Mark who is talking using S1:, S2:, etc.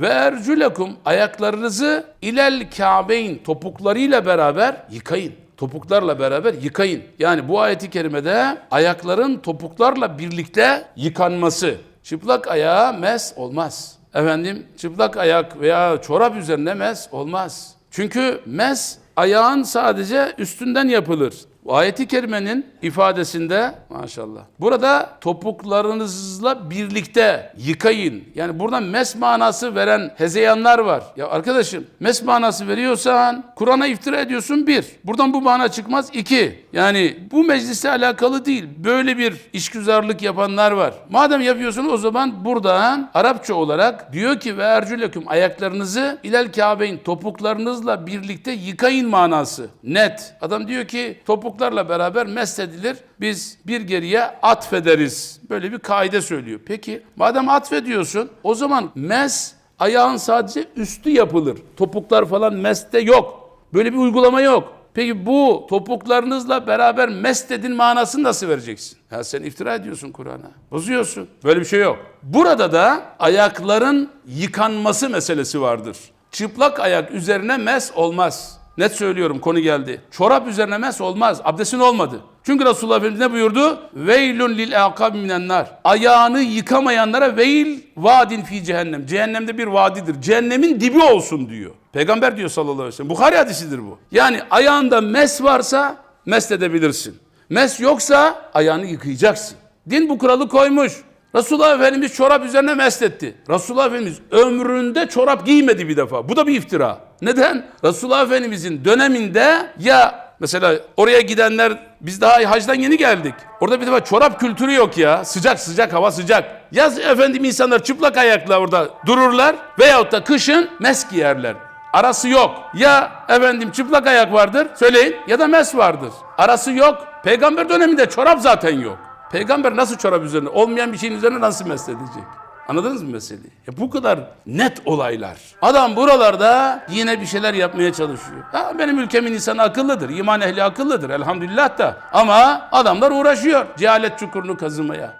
S1: Ve ercülekum ayaklarınızı ilel kâbeyn topuklarıyla beraber yıkayın. Topuklarla beraber yıkayın. Yani bu ayeti kerimede ayakların topuklarla birlikte yıkanması. Çıplak ayağa mes olmaz. Efendim çıplak ayak veya çorap üzerine mes olmaz. Çünkü mes ayağın sadece üstünden yapılır. Ayeti kerimenin ifadesinde maşallah. Burada topuklarınızla birlikte yıkayın. Yani buradan mes manası veren hezeyanlar var. Ya arkadaşım mes manası veriyorsan Kur'an'a iftira ediyorsun bir. Buradan bu mana çıkmaz iki. Yani bu meclise alakalı değil. Böyle bir işgüzarlık yapanlar var. Madem yapıyorsun o zaman buradan Arapça olarak diyor ki ve ercüleküm ayaklarınızı ilel Kabe'in topuklarınızla birlikte yıkayın manası. Net. Adam diyor ki topuklarla beraber mest edilir. Biz bir geriye atfederiz. Böyle bir kaide söylüyor. Peki madem atfediyorsun o zaman mes ayağın sadece üstü yapılır. Topuklar falan meste yok. Böyle bir uygulama yok. Peki bu topuklarınızla beraber mest edin manasını nasıl vereceksin? Ya sen iftira ediyorsun Kur'an'a. Bozuyorsun. Böyle bir şey yok. Burada da ayakların yıkanması meselesi vardır. Çıplak ayak üzerine mes olmaz. Net söylüyorum konu geldi. Çorap üzerine mes olmaz. Abdestin olmadı. Çünkü Resulullah Efendimiz ne buyurdu? Veylun lil akab minen nar. Ayağını yıkamayanlara veil vadin fi cehennem. Cehennemde bir vadidir. Cehennemin dibi olsun diyor. Peygamber diyor sallallahu aleyhi ve sellem. Bukhari hadisidir bu. Yani ayağında mes varsa mest edebilirsin. Mes yoksa ayağını yıkayacaksın. Din bu kuralı koymuş. Resulullah Efendimiz çorap üzerine mest etti. Resulullah Efendimiz ömründe çorap giymedi bir defa. Bu da bir iftira. Neden? Resulullah Efendimizin döneminde ya mesela oraya gidenler biz daha hacdan yeni geldik. Orada bir defa çorap kültürü yok ya. Sıcak sıcak hava sıcak. Yaz efendim insanlar çıplak ayakla orada dururlar veyahut da kışın mes giyerler. Arası yok. Ya efendim çıplak ayak vardır söyleyin ya da mes vardır. Arası yok. Peygamber döneminde çorap zaten yok. Peygamber nasıl çorap üzerine, olmayan bir şeyin üzerine nasıl mesle edecek? Anladınız mı meseleyi? Ya bu kadar net olaylar. Adam buralarda yine bir şeyler yapmaya çalışıyor. Ha, benim ülkemin insanı akıllıdır, iman ehli akıllıdır elhamdülillah da. Ama adamlar uğraşıyor cehalet çukurunu kazımaya.